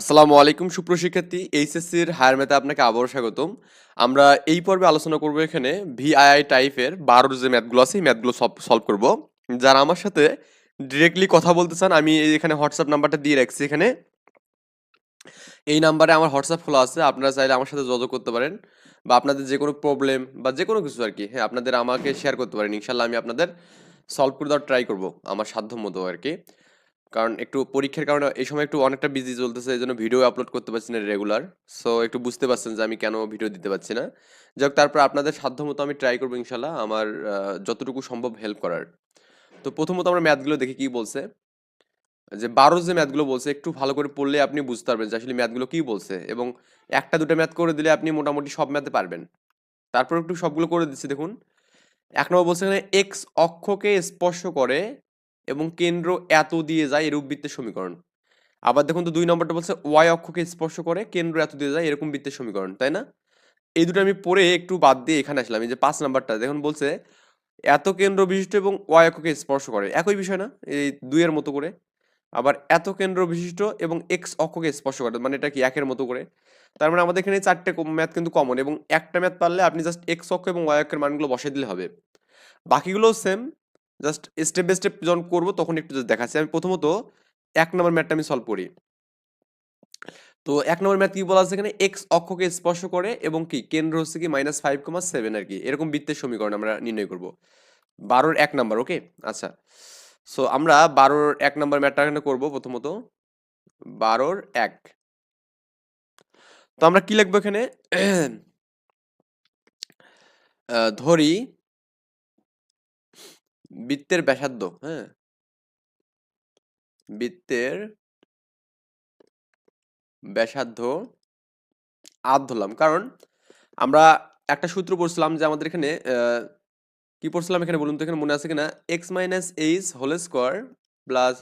আসসালামু আলাইকুম সুপ্রশিক্ষার্থী এইচএসসির হায়ার ম্যাথে আপনাকে আবারও স্বাগতম। আমরা এই পর্বে আলোচনা করব এখানে ভিআইআই টাইপের বারোর যে ম্যাথগুলো আছে, এই ম্যাথগুলো সব সলভ করব। যারা আমার সাথে ডিরেক্টলি কথা বলতে চান, আমি এখানে হোয়াটসঅ্যাপ নাম্বারটা দিয়ে রাখছি এখানে। এই নাম্বারে আমার হোয়াটসঅ্যাপ খোলা আছে, আপনারা চাইলে আমার সাথে যোগাযোগ করতে পারেন বা আপনাদের যে কোনো প্রবলেম বা যে কোনো কিছু আর কি হ্যাঁ আপনাদের আমাকে শেয়ার করতে পারেন। ইনশাল্লাহ আমি আপনাদের সলভ করে দেওয়ার ট্রাই করব, আমার সাধ্য মতো আর কি। কারণ একটু পরীক্ষার কারণে এই সময় একটু অনেকটা বিজি চলতেছে এই জন্য ভিডিও আপলোড করতে পারছি না রেগুলার সো একটু বুঝতে পারছেন যে আমি কেন ভিডিও দিতে পারছি না। যাক, তারপর আপনাদের সাধ্য মতো আমি ট্রাই করব ইনশাল্লাহ আমার যতটুকু সম্ভব হেল্প করার। তো প্রথমত আমরা ম্যাথগুলো দেখি কি বলছে। যে বারো যে ম্যাথগুলো বলছে, একটু ভালো করে পড়লে আপনি বুঝতে পারবেন যে আসলে ম্যাথগুলো কী বলছে এবং একটা, দুটো ম্যাথ করে দিলে আপনি মোটামুটি সব ম্যাথে পারবেন। তারপর একটু সবগুলো করে দিচ্ছি, দেখুন। এক নম্বর বলছে এখানে এক্স অক্ষকে স্পর্শ করে এবং কেন্দ্র এত দিয়ে যায় এরূপ বৃত্তের সমীকরণ। আবার দেখুন তো দুই নম্বরটা বলছে ওয়াই অক্ষকে স্পর্শ করে, কেন্দ্র এত দিয়ে যায় এরকম বৃত্তের সমীকরণ, তাই না? এই দুটো আমি পড়ে একটু বাদ দিয়ে এখানে আসলাম, এই যে পাঁচ নাম্বারটা। দেখুন বলছে, এত কেন্দ্র বিশিষ্ট এবং ওয়াই অক্ষকে স্পর্শ করে, একই বিষয় না? এই দুইয়ের মতো করে। আবার এত কেন্দ্র বিশিষ্ট এবং এক্স অক্ষকে স্পর্শ করে মানে এটা কি একের মতো করে? তার মানে আমাদের এখানে চারটে ম্যাথ কিন্তু কমন এবং একটা ম্যাথ পারলে আপনি জাস্ট এক্স অক্ষ এবং ওয়াই অক্ষের মানগুলো বসাই দিলে হবে। বাকিগুলোও same just step by step যখন করব তখন একটু দেখাচ্ছি। আমি প্রথমত এক নম্বর ম্যাথটা আমি সলভ করি। তো এক নম্বর ম্যাথ কি বলা আছে এখানে? এক্স অক্ষকে স্পর্শ করে এবং কি? কেন্দ্র হচ্ছে কি? মাইনাস ফাইভ কমা সেভেন আর কি। এরকম বৃত্তের সমীকরণ আমরা নির্ণয় করব। বারোর এক নাম্বার ওকে আচ্ছা। সো আমরা বারোর এক নাম্বার ম্যাথটা এখানে করব প্রথমত। বারোর এক। তো আমরা কি লিখব এখানে? ধরি বৃত্তের ব্যাসার্ধ হ্যাঁ? বৃত্তের ব্যাসার্ধ আধ ধরলাম। কারণ আমরা একটা সূত্র পড়ছিলাম যে আমাদের এখানে কি পড়ছিলাম এখানে বলুন তো, এখানে মনে আছে কিনা? X minus H whole square plus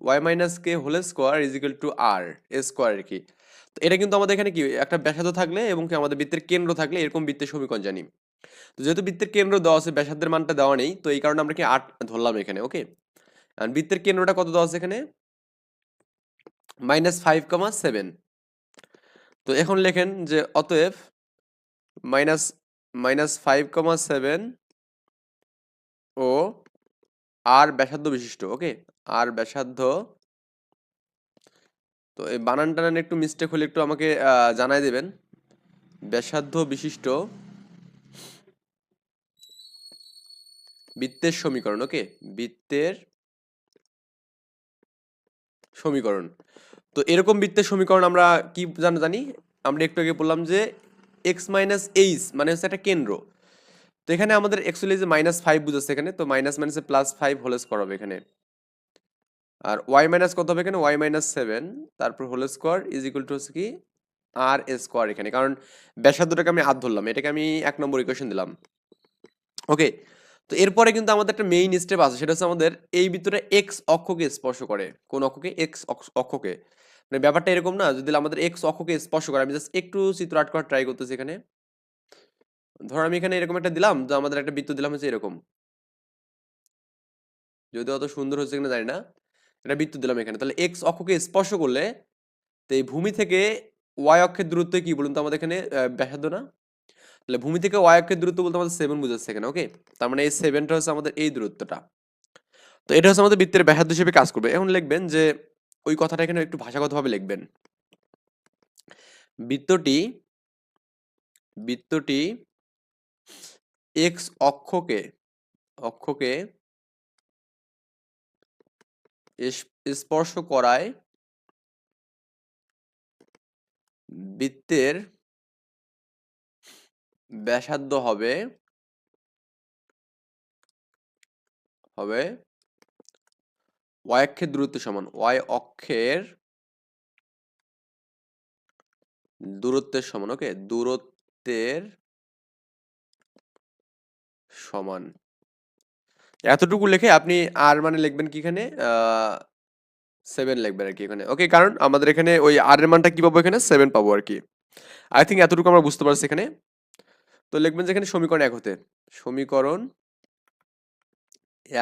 Y minus K whole square is equal to R A square আর কি? তো এটা কিন্তু আমাদের এখানে কি? একটা ব্যাসার্ধ থাকলে এবং কি আমাদের বৃত্তের কেন্দ্র থাকলে এরকম বৃত্তের সমীকরণ জানি। তো যেহেতু বৃত্তের কেন্দ্র দেওয়া আছে, ব্যাসার্ধের মানটা দেওয়া নেই, তো এই কারণে আমরা কি আট ধরলাম এখানে, ওকে? আর বৃত্তের কেন্দ্রটা কত দেওয়া আছে এখানে? Minus five comma seven. তো এখন লেখেন যে অতএব minus minus five comma seven ও আর ব্যাসার্ধ বিশিষ্ট, ওকে? আর ব্যাসার্ধ, তো এই বানান টানান একটু মিস্টেক হলে একটু আমাকে জানাই দেবেন। ব্যাসার্ধ বিশিষ্ট বৃত্তের সমীকরণ, ওকে? বৃত্তের সমীকরণ। তো এরকম বৃত্তের সমীকরণ আমরা কি জান, জানি? আমরা একটু আগে বললাম যে এক্স মাইনাস এইচ মানে হচ্ছে একটা কেন্দ্র। তো এখানে আমাদের অ্যাকচুয়ালি যে মাইনাস ফাইভ বুঝাচ্ছে এখানে, তো মাইনাস মাইনাসে প্লাস ফাইভ হোল স্কোয়ার হবে এখানে। আর ওয়াই মাইনাস কত হবে এখানে? ওয়াই মাইনাস সেভেন তারপর whole square is equal to হচ্ছে কি? আর স্কোয়ার এখানে। কারণ ব্যাসার্ধটাকে আমি হাত ধরলাম, এটাকে আমি এক নম্বর ইকুয়েশন দিলাম। ওকে? তো এরপরে কিন্তু আমাদের একটা মেইন স্টেপ আছে, সেটা হচ্ছে আমাদের এই ভিতরে এক্স অক্ষকে স্পর্শ করে। কোন অক্ষকে? এক্স অক্ষকে। মানে ব্যাপারটা এরকম না, যদি আমাদের এক্স অক্ষকে স্পর্শ করে, আমি জাস্ট একটু চিত্র আট করার ট্রাই করতেছি এখানে। ধর আমি এখানে এরকম একটা দিলাম, তো আমাদের একটা বৃত্ত দিলাম হচ্ছে এরকম। যদি অত সুন্দর হচ্ছে কিনা জানি না এটা বৃত্ত দিলাম এখানে। তাহলে এক্স অক্ষকে স্পর্শ করলে, তো এই ভূমি থেকে ওয়াই অক্ষের দূরত্ব কি বলুন তো আমাদের এখানে? ব্যাসার্ধ না? তাহলে ভূমি থেকে ওয়াই অক্ষের দূরত্ব বলতে আমাদের সেভেন বুঝাচ্ছে এখানে ওকে তার মানে এই সেভেনটা হচ্ছে আমাদের এই দূরত্বটা। তো এটা হচ্ছে আমাদের বৃত্তের ব্যাসার্ধ হিসেবে কাজ করবে। এখন লিখবেন যে ওই কথাটা এখানে একটু ভাষাগতভাবে লিখবেন। বৃত্তটি বৃত্তটি এক্স অক্ষকে অক্ষকে স্পর্শ করায় বৃত্তের ব্যাসার্ধ হবে হবে ওয়াই অক্ষের দূরত্ব সমান ওয়াই অক্ষের দূরত্বের সমান ওকে দূরত্বের সমান। এতটুকু লিখে আপনি আর মানে লিখবেন কি এখানে? সেভেন লিখবেন আর কি এখানে ওকে কারণ আমাদের এখানে ওই আর এর মানটা কি পাবো এখানে? সেভেন পাবো আর কি। আই থিঙ্ক এতটুকু আমরা বুঝতে পারছি এখানে। তো লিখবেন যেখানে সমীকরণ এক হতে। সমীকরণ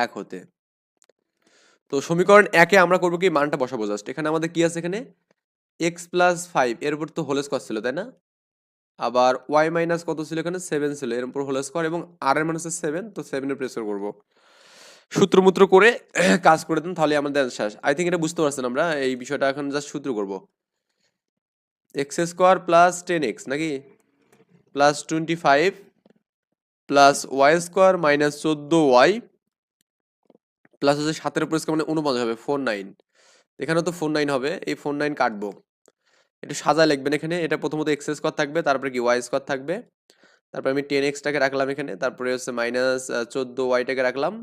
এক হতে। তো সমীকরণ একে আমরা করব কি? মানটা বসাবো জাস্ট এখানে আমাদের কি আছে এখানে? এক্স প্লাস ফাইভ এর উপর তো হোল স্কোয়ার ছিল, তাই না? আবার ওয়াই মাইনাস কত ছিল এখানে? সেভেন ছিল, এর উপর হোল স্কোয়ার এবং আর এর হচ্ছে সেভেন তো সেভেনের প্রেসার করব। সূত্রমূত্র করে কাজ করে দেন, তাহলে আমাদের শেষ আই থিঙ্ক এটা বুঝতে পারছেন আমরা, এই বিষয়টা এখন জাস্ট সূত্র করব। X square plus ten x নাকি? Plus twenty five plus y square minus চোদ্দ ওয়াই প্লাস হচ্ছে সাতের উপর স্কোয়ার মানে উনপঞ্চাশ হবে ফোর নাইন এখানেও তো ফোর নাইন হবে, এই ফোর নাইন কাটবো। একটু সাজায় লিখবেন এখানে, এটা প্রথমত এক্স স্কোয়ার থাকবে, তারপরে কি ওয়াই স্কোয়ার থাকবে। তারপরে আমি টেন এক্সটাকে রাখলাম এখানে, তারপরে হচ্ছে মাইনাস চোদ্দ ওয়াইটাকে রাখলাম।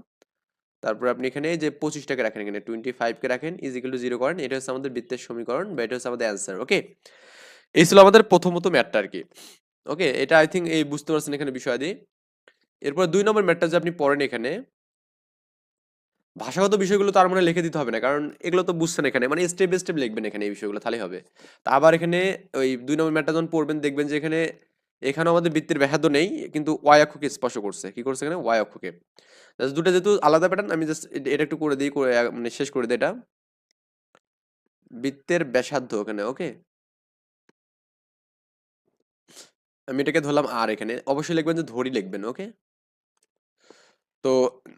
তারপরে আপনি এখানে যে পঁচিশটাকে রাখেন এখানে টোয়েন্টি ফাইভকে রাখেন ইজিক্যাল টু জিরো করেন, এটা হচ্ছে আমাদের বৃত্তের সমীকরণ, বা এটা হচ্ছে আমাদের অ্যান্সার ওকে এই ছিল আমাদের প্রথমত ম্যাটটা আর কি ওকে এটা আই থিঙ্ক এই বুঝতে পারছেন এখানে বিষয়াদি এরপর দুই নম্বর ম্যাটটা যে আপনি পড়েন এখানে, ভাষাগত বিষয়গুলো তার মানে লিখে দিতে হবে না, কারণ এগুলো তো বুঝছেন এখানে মানে স্টেপ বাই স্টেপ লিখবেন এখানে এই বিষয়গুলো, তাহলেই হবে। তা আবার এখানে ওই দুই নম্বর ম্যাটটা যখন পড়বেন, দেখবেন যে এখানে, এখানেও আমাদের বৃত্তের ব্যাহাদ্য নেই, কিন্তু ওয়াই অক্ষকে স্পর্শ করছে। কি করছে এখানে? ওয়াই অক্ষকে। জাস্ট দুটো যেহেতু আলাদা প্যাটার্ন আমি জাস্ট এটা একটু করে দিই মানে শেষ করে দিই এটা। বৃত্তের ব্যাসার্ধ ওখানে ওকে আমি এটাকে ধরলাম আর এখানে। অবশ্যই লিখবেন যে ধরি লিখবেন ওকে তো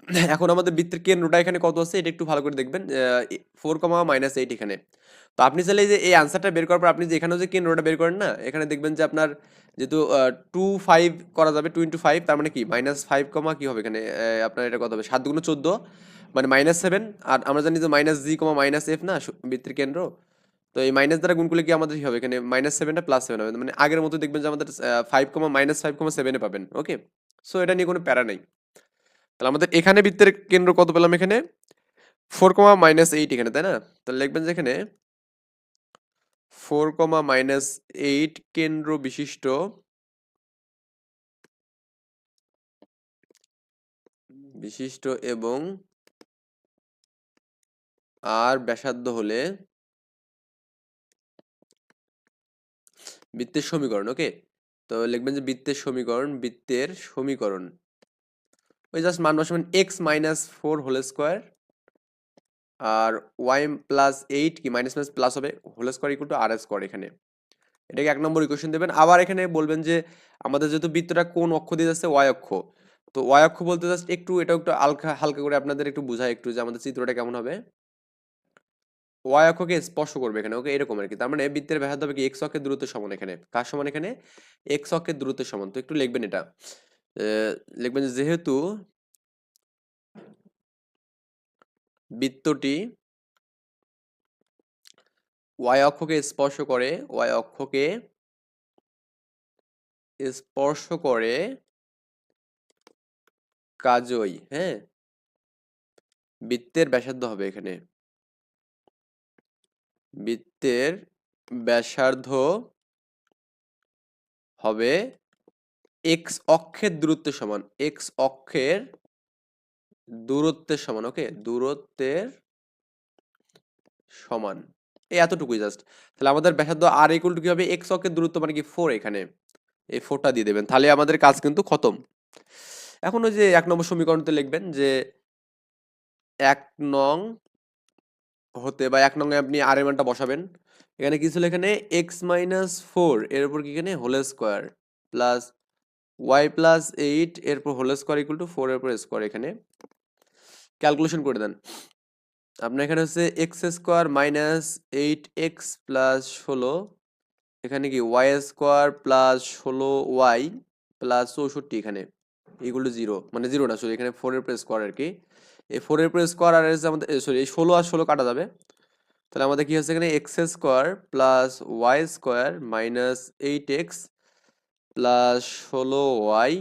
এখন আমাদের বৃত্তের কেন্দ্রটা এখানে কত আছে? এটা একটু ভালো করে দেখবেন। ফোর কমা মাইনাস এইট এখানে। তো আপনি চাইলে যে এই আনসারটা বের করার পর আপনি যে এখানেও যে কেন্দ্রটা বের করেন না, এখানে দেখবেন যে আপনার যেহেতু টু ফাইভ করা যাবে টু ইন্টু ফাইভ তার মানে কি? মাইনাস ফাইভ কমা কি হবে এখানে? আপনার এটা কত হবে? সাত দুগুণ চোদ্দ? মানে মাইনাস সেভেন আর আমরা জানি যে minus g comma minus f না বৃত্তের কেন্দ্র। তো এই মাইনাস দ্বারা গুণ করলে কি আমাদের কি হবে? এখানে মাইনাস সেভেনটা প্লাস সেভেন হবে। মানে আগের মতো দেখবেন যে আমাদের five comma minus five comma সেভেনে পাবেন ওকে সো এটা নিয়ে কোনো প্যারা নেই। তাহলে আমাদের এখানে বৃত্তের কেন্দ্র কত পেলাম এখানে? ফোর কমা মাইনাস এইট এখানে, তাই না? তাহলে লিখবেন যে এখানে ফোর কমা মাইনাস এইট কেন্দ্র বিশিষ্ট বিশিষ্ট এবং আর ব্যাসার্ধ হলে বৃত্তের সমীকরণ ওকে তো লিখবেন যে বৃত্তের সমীকরণ বৃত্তের সমীকরণ। ওই জাস্ট মান বসাবেন x minus four whole square আর ওয়াই প্লাস এইট কি মাইনাস মাইনাস প্লাস হবে? Whole square equal to r square এখানে। এটাকে এক নম্বর ইকুয়েশন দেবেন। আবার এখানে বলবেন যে আমাদের যেহেতু বৃত্তটা কোন অক্ষ দিয়ে যাচ্ছে? ওয়াই অক্ষ। তো ওয়াই অক্ষ বলতে জাস্ট একটু এটা একটু হালকা হালকা করে আপনাদের একটু বোঝায় একটু যে আমাদের চিত্রটা কেমন হবে। ওয়াই অক্ষকে স্পর্শ করবে এখানে, ওকে এরকম আর কি তার মানে বৃত্তের ব্যাসার্ধ হবে কি? এক্স অক্ষের দূরত্ব সমান এখানে। কার সমান এখানে? এক্স অক্ষের দূরত্বের সমান। তো একটু লিখবেন এটা। লিখবেন যেহেতু বৃত্তটি ওয়াই অক্ষকে স্পর্শ করে ওয়াই অক্ষকে স্পর্শ করে কাজই হ্যাঁ? বৃত্তের ব্যাসার্ধ হবে এখানে। বৃত্তের ব্যাসার্ধ হবে এক্স অক্ষের দূরত্বের সমান এক্স অক্ষের দূরত্বের সমান ওকে দূরত্বের সমান। এই এতটুকুই জাস্ট তাহলে আমাদের ব্যাসার্ধ আর ইকুয়াল টু কি হবে? এক্স অক্ষের দূরত্ব মানে কি? ফোর এখানে। এই ফোরটা দিয়ে দেবেন। তাহলে আমাদের কাজ কিন্তু খতম। এখন ওই যে এক নম্বর সমীকরণতে লিখবেন যে এক নং হতে বা এক নং আপনি আর মানটা বসাবেন। এখানে কি ছিল? এখানে এক্স মাইনাস ফোর এর উপর কি এখানে? Whole square plus y plus eight এরপর whole square equal to four এর উপর স্কোয়ার এখানে। ক্যালকুলেশন করে দেন। আপনার এখানে হচ্ছে x square minus eight x plus ষোলো, এখানে কি? ওয়াই স্কোয়ার প্লাস ষোলো ওয়াই প্লাস চৌষট্টি এখানে এগুলো জিরো মানে জিরো না শুধু এখানে ফোরের উপর স্কোয়ার আর কি। এই ফোরের উপর স্কোয়ার আর এসে আমাদের সরি এই ষোলো আর ষোলো কাটা যাবে। তাহলে আমাদের কি হচ্ছে এখানে? X square plus y square minus eight x plus ষোলো ওয়াই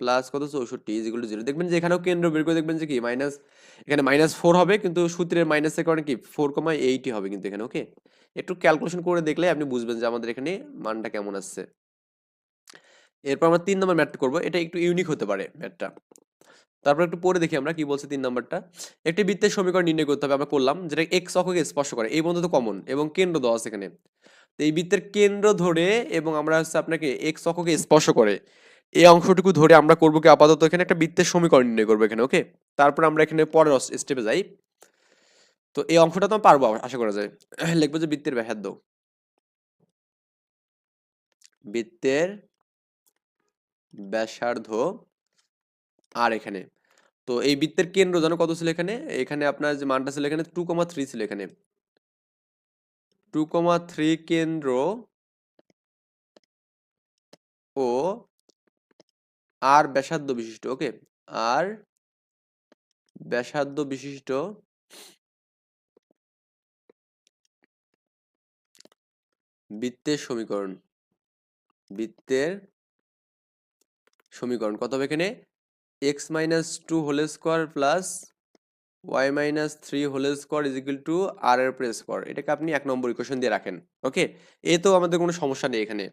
প্লাস কত? চৌষট্টি যেগুলো জিরো দেখবেন যে এখানেও কেন্দ্র বের করে দেখবেন যে কি? মাইনাস এখানে মাইনাস ফোর হবে, কিন্তু সূত্রের মাইনাসের কারণে কি? ফোর কমা এইটই হবে কিন্তু এখানে ওকে একটু ক্যালকুলেশন করে দেখলে আপনি বুঝবেন যে আমাদের এখানে মানটা কেমন আসছে। এরপর আমরা তিন নম্বর ম্যাটটা করব। এটা একটু ইউনিক হতে পারে ম্যাটটা তারপর একটু পরে দেখি আমরা কি বলছে তিন নম্বরটা। একটি বৃত্তের সমীকরণ নির্ণয় করতে হবে আমরা করলাম, যেটা এক্স অক্ষকে স্পর্শ করে। এই বন্ধু তো কমন এবং কেন্দ্র দেওয়া আছে এখানে। তো এই বৃত্তের কেন্দ্র ধরে এবং আমরা হচ্ছে আপনাকে এক্স অক্ষকে স্পর্শ করে, এই অংশটুকু ধরে আমরা করব কি আপাতত এখানে একটা বৃত্তের সমীকরণ নির্ণয় করব এখানে ওকে তারপর আমরা এখানে পরের স্টেপে যাই। তো এই অংশটা তো পারব আশা করা যায়। লিখব যে বৃত্তের ব্যাসার্ধ। বৃত্তের ব্যাসার্ধ আর এখানে। তো এই বৃত্তের কেন্দ্র জানো কত ছিল এখানে? এখানে আপনার যে মানটা ছিল এখানে টু কমা থ্রি ছিল এখানে। টু কমা থ্রি কেন্দ্র ও আর ব্যাসার্ধ বিশিষ্ট ওকে আর ব্যাসার্ধ বিশিষ্ট বৃত্তের সমীকরণ। বৃত্তের সমীকরণ কত হবে এখানে? X minus two whole square plus y minus three whole square is equal to r এর প্রেস স্কোয়ার এটাকে আপনি এক নম্বর ইকুয়েশন দিয়ে রাখেন ওকে এ তো আমাদের কোনো সমস্যা নেই এখানে।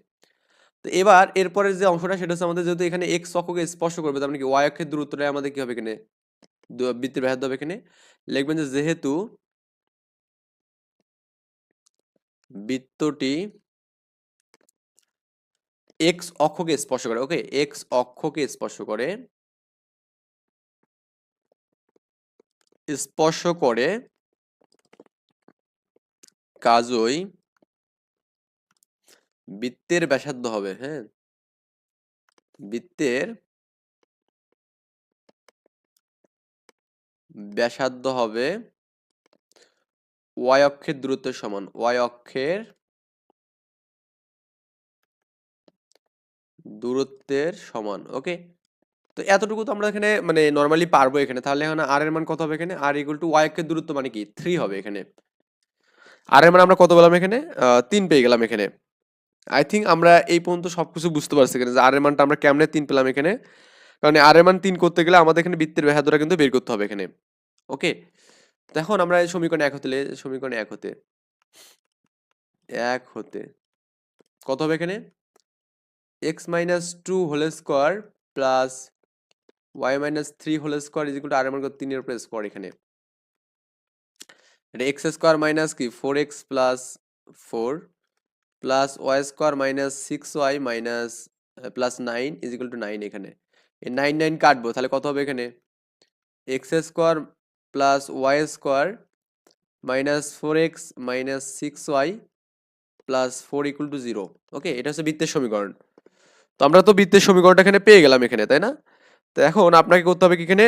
তো এবার এরপরের যে অংশটা, সেটা হচ্ছে আমাদের যেহেতু এখানে এক্স অক্ষকে স্পর্শ করবে, তার মানে কি ওয়াই অক্ষের দূরত্বটা আমাদের কি হবে এখানে? বৃত্তের ব্যাসার্ধ হবে এখানে। লিখবেন যে যেহেতু বৃত্তটি এক্স অক্ষকে স্পর্শ করে ওকে এক্স অক্ষকে স্পর্শ করে স্পর্শ করে কাজই বৃত্তের ব্যাসার্ধ হবে হ্যাঁ? বৃত্তের ব্যাসার্ধ হবে ওয়াই অক্ষের দূরত্বের সমান ওয়াই অক্ষের দূরত্বের সমান ওকে তো এতটুকু তো আমরা এখানে মানে নর্মালি পারব এখানে। তাহলে এখানে আর এর মান কত হবে এখানে? আর ইকুয়াল টু ওয়াই অক্ষের দূরত্ব মানে কি? থ্রি হবে এখানে। আর এর মান আমরা কত পেলাম এখানে? তিন পেয়ে গেলাম এখানে। আই থিঙ্ক আমরা এই পর্যন্ত সবকিছু বুঝতে পারছি এখানে যে আর এর মানটা আমরা কেমনে তিন পেলাম এখানে। কারণ আর এর মান তিন করতে গেলে আমাদের এখানে বৃত্তের ব্যাসার্ধটা কিন্তু বের করতে হবে এখানে। ওকে এখন আমরা এই সমীকরণে এক হতে সমীকরণে এক হতে। এক হতে। কত হবে এখানে? X minus two whole square plus y minus three whole square is equal to r মান তিনের উপরে স্কোয়ার এখানে। এটা এক্স স্কোয়ার মাইনাস কি? Four x plus four plus y square minus six y minus plus nine is equal to nine এখানে। এই nine nine কাটবো, তাহলে কত হবে এখানে? X square plus y square minus four x minus six y plus four equal to zero okay এটা হচ্ছে বৃত্তের সমীকরণ। তো আমরা তো বৃত্তের সমীকরণটা এখানে পেয়ে গেলাম এখানে, তাই না? তো এখন আপনাকে করতে হবে কি এখানে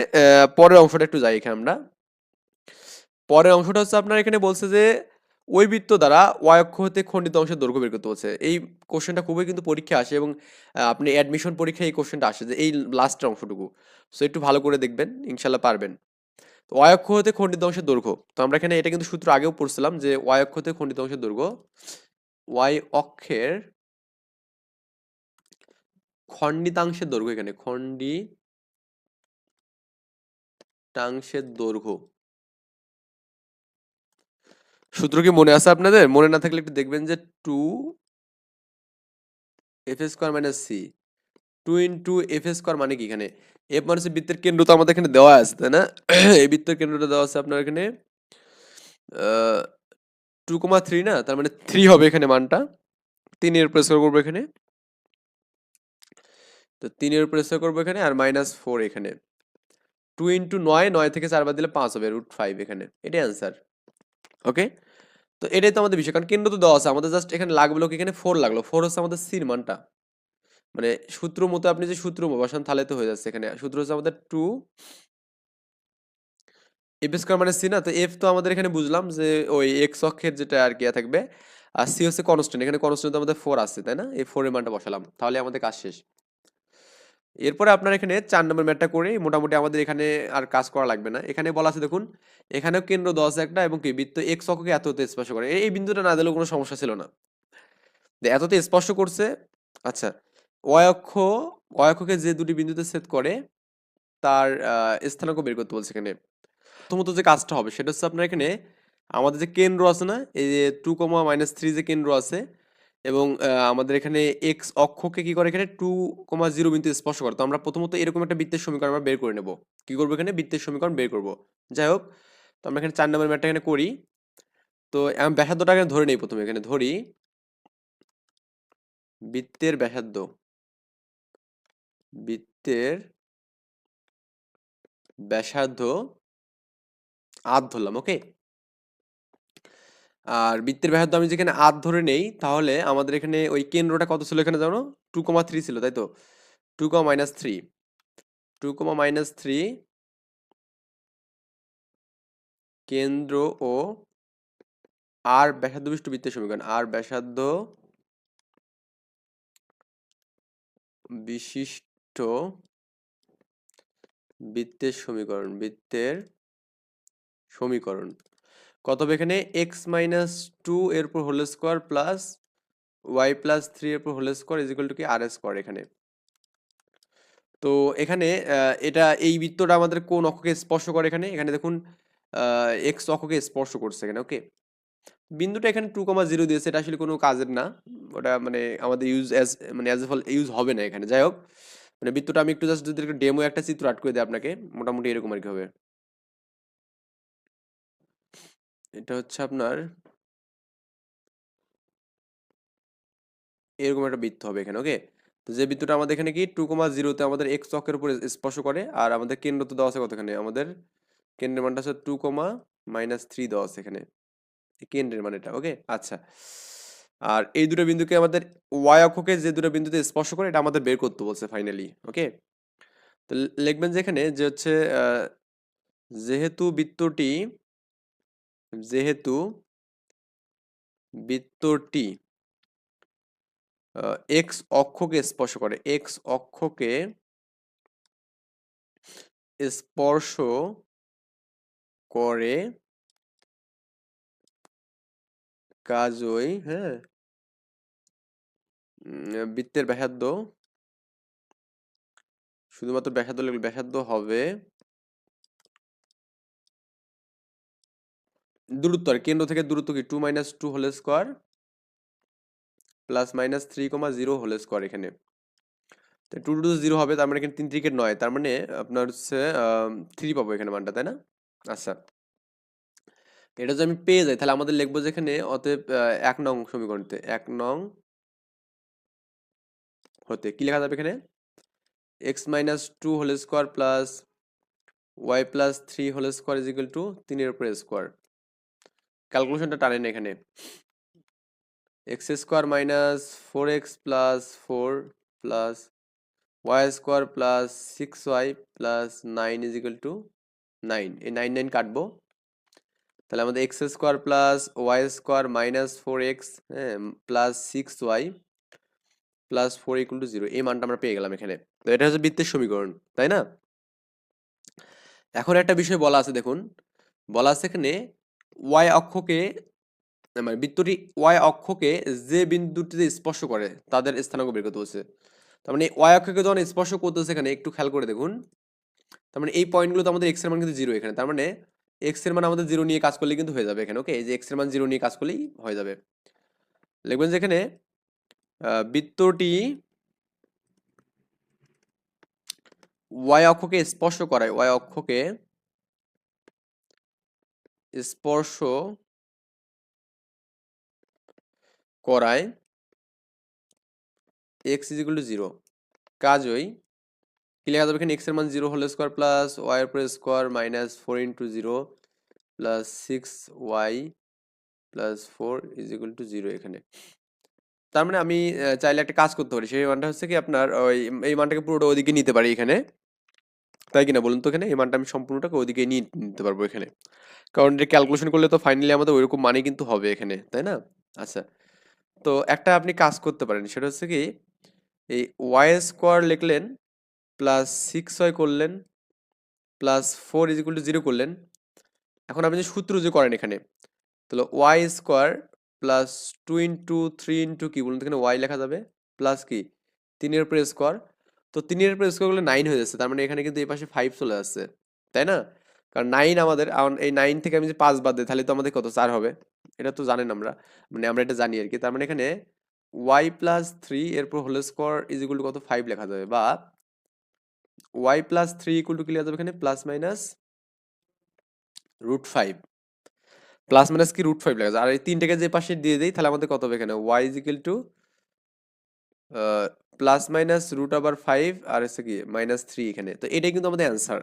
পরের অংশটা একটু যাই এখানে আমরা। পরের অংশটা হচ্ছে আপনার এখানে বলছে যে, ওই বৃত্ত দ্বারা ওয়াই অক্ষ হতে খণ্ডিত অংশের দৈর্ঘ্য বের করতে বলছে এই কোশ্চেনটা খুবই কিন্তু পরীক্ষা আসে এবং আপনি অ্যাডমিশন পরীক্ষায় এই কোশ্চেনটা আসে যে, এই লাস্টের অংশটুকু। সো একটু ভালো করে দেখবেন ইনশাল্লাহ পারবেন। তো ওয়াই অক্ষ হতে খণ্ডিত অংশের দৈর্ঘ্য, তো আমরা এখানে এটা কিন্তু সূত্র আগেও পড়ছিলাম যে, ওয়াই অক্ষ হতে খণ্ডিত অংশের দৈর্ঘ্য, ওয়াই অক্ষের খণ্ডিতাংশের দৈর্ঘ্য এখানে, খণ্ডিতাংশের দৈর্ঘ্য। সূত্র কি মনে আছে আপনাদের? মনে না থাকলে একটু দেখবেন যে two f square minus c. Two into f square মানে কি এখানে? এফ মানে বৃত্তের কেন্দ্র তো আমাদের এখানে দেওয়া আছে, তাই না? এই বৃত্তের কেন্দ্রটা দেওয়া আছে আপনার এখানে টু কমা থ্রি না? তার মানে থ্রি হবে এখানে মানটা। তিনের এর স্কোয়ার করব এখানে। তো তিনের উপরে স্কোয়ার করব এখানে আর মাইনাস ফোর এখানে। টু ইন্টু নয় নয় থেকে চারবার দিলে পাঁচ হবে রুট ফাইভ এখানে। এটাই অ্যান্সার ওকে তো এটাই তো আমাদের বিষয়, কারণ কেন্দ্র তো দেওয়া আছে। আমাদের জাস্ট এখানে লাগল কি? এখানে ফোর লাগল। ফোর হচ্ছে আমাদের সির মানটা। মানে সূত্র মতো আপনি যে সূত্র বসান, তাহলে তো হয়ে যাচ্ছে এখানে। সূত্র হচ্ছে আমাদের টু এফ স্কোয়ার মানে সি না? তো এফ তো আমাদের এখানে বুঝলাম যে ওই এক্স অক্ষের যেটা আর কি থাকবে, আর সি হচ্ছে কনস্ট্যান্ট এখানে কনস্ট্যান্ট আমাদের ফোর আছে, তাই না? এই ফোরের মানটা বসালাম। তাহলে আমাদের কাজ শেষ। এরপরে আপনার এখানে চার নম্বর ম্যাটটা করে মোটামুটি আমাদের এখানে আর কাজ করা লাগবে না। এখানে বলা আছে, দেখুন, এখানেও কেন্দ্র দশ একটা এবং কি বৃত্ত এক্স অক্ষকে এততে স্পর্শ করে। এই বিন্দুটা না দিলেও কোনো সমস্যা ছিল না। এততে স্পর্শ করছে আচ্ছা অয়ক্ষ অয়ক্ষকে যে দুটি বিন্দুতে ছেদ করে, তার স্থানাঙ্ক বের করতে বলছে এখানে। প্রথমত যে কাজটা হবে, সেটা হচ্ছে আপনার এখানে আমাদের যে কেন্দ্র আছে না, এই যে টু কমা মাইনাস থ্রি যে কেন্দ্র আছে এবং আমাদের এখানে এক্স অক্ষকে কি করে এখানে টু কমা জিরো বিন্দু স্পর্শ করে। তো আমরা প্রথমত এরকম একটা বৃত্তের সমীকরণ আমরা বের করে নেব। কি করব এখানে? বৃত্তের সমীকরণ বের করব। যাই হোক, তো আমরা এখানে চার নম্বর ম্যাটটা এখানে করি। তো আমি ব্যাসার্ধটা এখানে ধরে নেই প্রথমে। এখানে ধরি, বৃত্তের ব্যাসার্ধ বৃত্তের ব্যাসার্ধ আধ ধরলাম ওকে আর বৃত্তের ব্যাসার্ধ আমি যেখানে আধ ধরে নেই, তাহলে আমাদের এখানে ওই কেন্দ্রটা কত ছিল এখানে জানো? টু কমা থ্রি ছিল, তাই তো? Two comma minus three. Two comma minus three কেন্দ্র ও আর ব্যাসার্ধ বিশিষ্ট বৃত্তের সমীকরণ। আর ব্যাসার্ধ বিশিষ্ট বৃত্তের সমীকরণ বৃত্তের সমীকরণ। কত হবে এখানে? এক্স মাইনাস টু এর উপর whole square plus y plus three এর উপর whole square is equal to কি? আর স্কোয়ার এখানে। তো এখানে এটা এই বৃত্তটা আমাদের কোন অক্ষকে স্পর্শ করে এখানে? এখানে দেখুন এক্স অক্ষকে স্পর্শ করছে এখানে ওকে বিন্দুটা এখানে টু কমা জিরো দিয়েছে, এটা আসলে কোনো কাজের না। ওটা মানে আমাদের ইউজ অ্যাজ মানে অ্যাজ এ ফল ইউজ হবে না এখানে। যাই হোক মানে বৃত্তটা আমি একটু জাস্ট যদি ডেমো একটা চিত্র আট করে দিই আপনাকে, মোটামুটি এরকম আর কি হবে। এটা হচ্ছে আপনার এরকম একটা বৃত্ত হবে এখানে ওকে তো যে বৃত্তটা আমাদের এখানে কি? টু কমা জিরোতে আমাদের এক্স অক্ষের উপরে স্পর্শ করে, আর আমাদের কেন্দ্র তো দেওয়া আছে কতখানে? আমাদের কেন্দ্রের মানটা হচ্ছে টু কমা মাইনাস থ্রি দেওয়া আছে এখানে। কেন্দ্রের মান এটা ওকে আচ্ছা। আর এই দুটো বিন্দুকে আমাদের ওয়াই অক্ষকে যে দুটো বিন্দুতে স্পর্শ করে, এটা আমাদের বের করতে বলছে ফাইনালি ওকে তো লিখবেন যে এখানে যে হচ্ছে যেহেতু বৃত্তটি যেহেতু বৃত্তটি এক্স অক্ষকে স্পর্শ করে এক্স অক্ষকে স্পর্শ করে কাজই হ্যাঁ বৃত্তের ব্যাসার্ধ, শুধুমাত্র ব্যাসার্ধ লিখলে ব্যাসার্ধ হবে দূরত্ব আর কেন্দ্র থেকে দূরত্ব কি? Two minus two whole square plus minus three comma zero whole square এখানে। তো টু টু জিরো হবে, তার মানে এখানে তিন ত্রিকেট নয়। তার মানে আপনার হচ্ছে থ্রি পাবো এখানে মানটা, তাই না? আচ্ছা। এটা যদি আমি পেয়ে যাই, তাহলে আমাদের লিখব যে এখানে অতএব এক নং সমীকরণতে এক নং হতে কি লেখা যাবে এখানে? X minus two whole square plus y plus three whole square is equal to তিনের উপরে স্কোয়ার ক্যালকুলেশনটা টানেন এখানে। X square minus four x plus four plus y square plus six y plus nine is equal to nine এই nine nine কাটবো। তাহলে আমাদের x square plus y square minus four x হ্যাঁ plus six y plus four equal to zero এই মানটা আমরা পেয়ে গেলাম এখানে। তো এটা হচ্ছে বৃত্তের সমীকরণ, তাই না? এখন একটা বিষয় বলা আছে, দেখুন। বলা আছে এখানে ওয়াই অক্ষকে মানে বৃত্তটি ওয়াই অক্ষকে যে বিন্দুটিতে স্পর্শ করে, তাদের স্থানাঙ্ক বের করতে হচ্ছে তার মানে ওয়াই অক্ষকে যখন স্পর্শ করতেছে এখানে, একটু খেয়াল করে দেখুন। তার মানে এই পয়েন্টগুলো তো আমাদের এক্সের মান কিন্তু জিরো এখানে। তার মানে এক্সের মান আমাদের জিরো নিয়ে কাজ করলে কিন্তু হয়ে যাবে এখানে ওকে এই যে এক্সের মান জিরো নিয়ে কাজ করলেই হয়ে যাবে। লিখবেন যে এখানে বৃত্তটি ওয়াই অক্ষকে স্পর্শ করায় ওয়াই অক্ষকে স্পর্শ করায় x is equal to zero কাজই কি লেখা যাবে এখানে এক্সের মান zero whole square plus y উপরে square minus four into zero plus six y plus four is equal to zero এখানে। তার মানে আমি চাইলে একটা কাজ করতে পারি। সেই মানটা হচ্ছে কি আপনার ওই, এই মানটাকে পুরোটা ওদিকে নিতে পারি এখানে। তাই কিনা বলুন তো এখানে? এই মানটা আমি সম্পূর্ণটাকে ওদিকে নিয়ে নিতে পারব এখানে। কারণ এটা ক্যালকুলেশন করলে তো ফাইনালি আমাদের ওইরকম মানই কিন্তু হবে এখানে, তাই না? আচ্ছা তো একটা আপনি কাজ করতে পারেন, সেটা হচ্ছে কি, এই ওয়াই স্কোয়ার লিখলেন প্লাস সিক্স ওয়াই করলেন plus four is to zero করলেন, এখন আপনি যে সূত্র যে করেন এখানে, তাহলে y square plus two into three into কি বলুন এখানে ওয়াই লেখা যাবে প্লাস কি তিনের উপরে স্কোয়ার তো তিনের উপরে স্কোয়ার করলে নাইন হয়ে যাচ্ছে, তার মানে এখানে কিন্তু এই পাশে ফাইভ চলে আসছে, তাই না? কারণ নাইন আমাদের এই নাইন থেকে আমি যে পাঁচ বাদ দিই, তাহলে তো আমাদের কত চার হবে? এটা তো জানেন আমরা। মানে আমরা এটা জানি আর কি তার মানে এখানে ওয়াই প্লাস থ্রি এরপর whole square is equal to কত? ফাইভ লেখা যাবে। বা y plus three equal to কি লেখা যাবে এখানে? Plus minus root five plus minus কি? রুট ফাইভ লেখা যায় আর এই তিনটাকে যে পাশে দিয়ে দিই, তাহলে আমাদের কত হবে এখানে? Y is equal to plus minus root আবার ফাইভ আর হচ্ছে কি মাইনাস থ্রি এখানে। তো এটাই কিন্তু আমাদের অ্যান্সার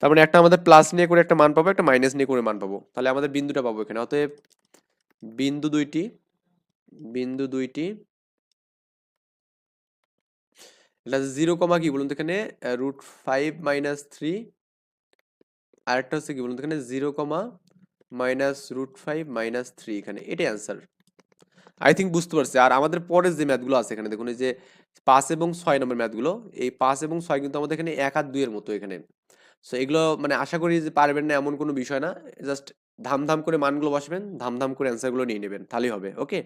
তার মানে একটা আমাদের প্লাস নিয়ে করে একটা মান পাবো, একটা মাইনাস নিয়ে করে মান পাবো। তাহলে আমাদের বিন্দুটা পাবো এখানে। অতএব বিন্দু দুইটি বিন্দু দুইটি, এটা জিরো কমা কি বলুন তো এখানে? রুট ফাইভ মাইনাস থ্রি আরেকটা হচ্ছে কি বলুন তো এখানে? Zero comma minus root five minus three এখানে। এটাই অ্যান্সার আই থিঙ্ক বুঝতে পারছি। আর আমাদের পরের যে ম্যাথগুলো আছে এখানে, দেখুন এই যে পাঁচ এবং ছয় নম্বর ম্যাথগুলো, এই পাঁচ এবং ছয় কিন্তু আমাদের এখানে এক আর দুইয়ের মতো এখানে। সো এগুলো মানে আশা করি যে পারবেন না এমন কোনো বিষয় না। জাস্ট ধাম ধাম করে মানগুলো বসবেন ধাম ধাম করে অ্যান্সারগুলো নিয়ে নেবেন। তাহলেই হবে ওকে